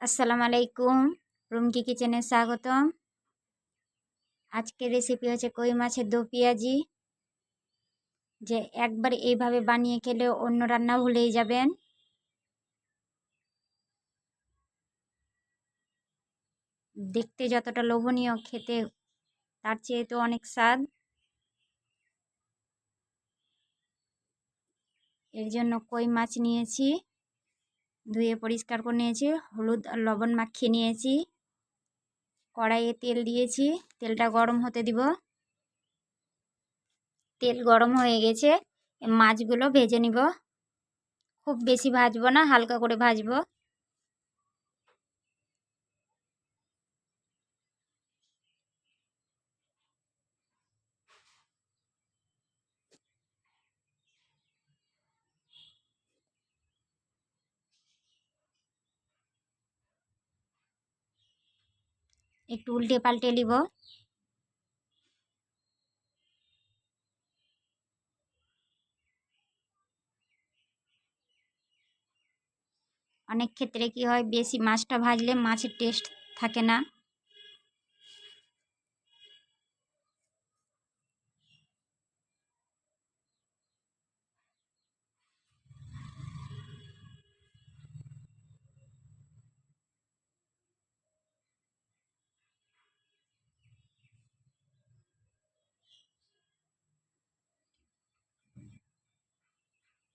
আসসালামু আলাইকুম। রুমকি কিচেনে স্বাগতম। আজকের রেসিপি হচ্ছে কই মাছের দো পেঁয়াজি। যে একবার এইভাবে বানিয়ে খেলে অন্য রান্না ভুলেই যাবেন। দেখতে যতটা লোভনীয় খেতে, তার চেয়ে তো অনেক স্বাদ। এর জন্য কই মাছ নিয়েছি। ধুয়ে পরিষ্কার করে নিয়েছি, হলুদ আর লবণ মাখিয়ে নিয়েছি। কড়াইয়ে তেল দিয়েছি, তেলটা গরম হতে দিব। তেল গরম হয়ে গেছে মাছগুলো ভেজে নিব। খুব বেশি ভাজবো না, হালকা করে ভাজবো। একটু উল্টে পাল্টে নিব। অনেক ক্ষেত্রে কি হয়, বেশি মাছটা ভাজলে মাছের টেস্ট থাকে না।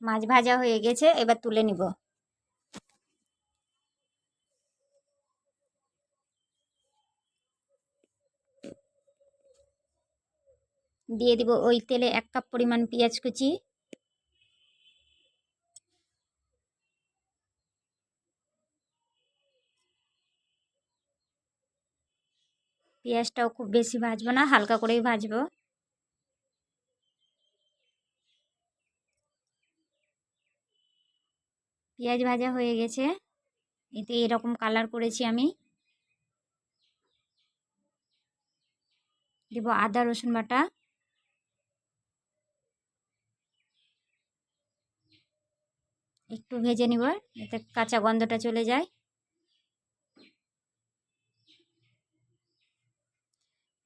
মাছ ভাজা হয়ে গেছে, এবার তুলে নিব। দিয়ে দিব ওই তেলে এক কাপ পরিমাণ পেঁয়াজ কুচি। পেঁয়াজটাও খুব বেশি ভাজবো না, হালকা করেই ভাজবো। পেঁয়াজ ভাজা হয়ে গেছে। এতে এরকম কালার করেছি আমি। দেব আদা, রসুন বাটা। একটু ভেজে নিব, এতে কাঁচা গন্ধটা চলে যায়।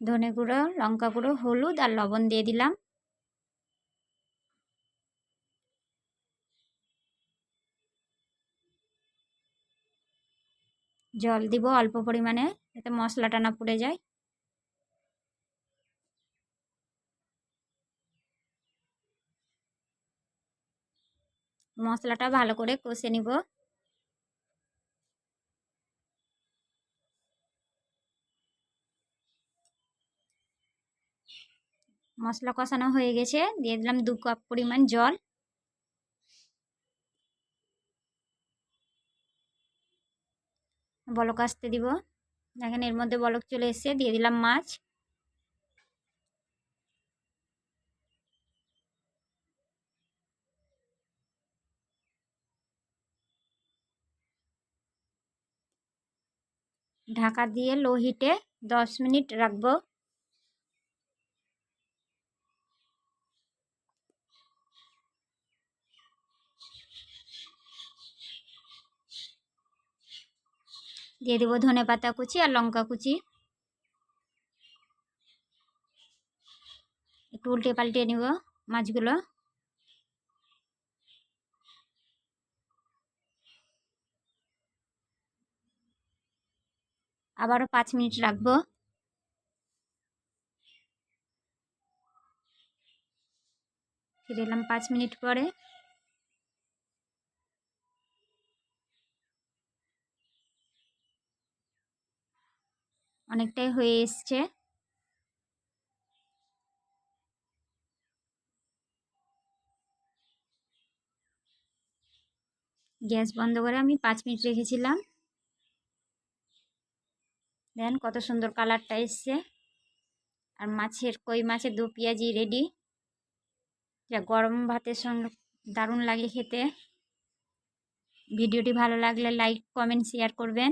ধনে গুঁড়ো, লঙ্কা গুঁড়ো, হলুদ আর লবণ দিয়ে দিলাম। জল দিব অল্প পরিমাণে, যাতে মশলাটা না পুড়ে যায়। মশলাটা ভালো করে কষে নিব। মশলা কষানো হয়ে গেছে, দিয়ে দিলাম দু কাপ পরিমাণ জল। বলক আসতে দিব। দেখেন এর মধ্যে বলক চলে এসছে, দিয়ে দিলাম মাছ। ঢাকা দিয়ে লো হিটে দশ মিনিট রাখব। দিয়ে দেবো ধনে পাতা কুচি আর লঙ্কা কুচি। একটু উল্টে পাল্টে নিব মাছগুলো। আবারও পাঁচ মিনিট রাখব। ফিরে এলাম পাঁচ মিনিট পরে। অনেকটাই হয়ে এসছে। গ্যাস বন্ধ করে আমি পাঁচ মিনিট রেখেছিলাম। দেন কত সুন্দর কালারটা এসছে। আর মাছের কই মাছের দু পেঁয়াজি রেডি যা গরম ভাতের সঙ্গে দারুণ লাগে খেতে। ভিডিওটি ভালো লাগলে লাইক কমেন্ট শেয়ার করবেন।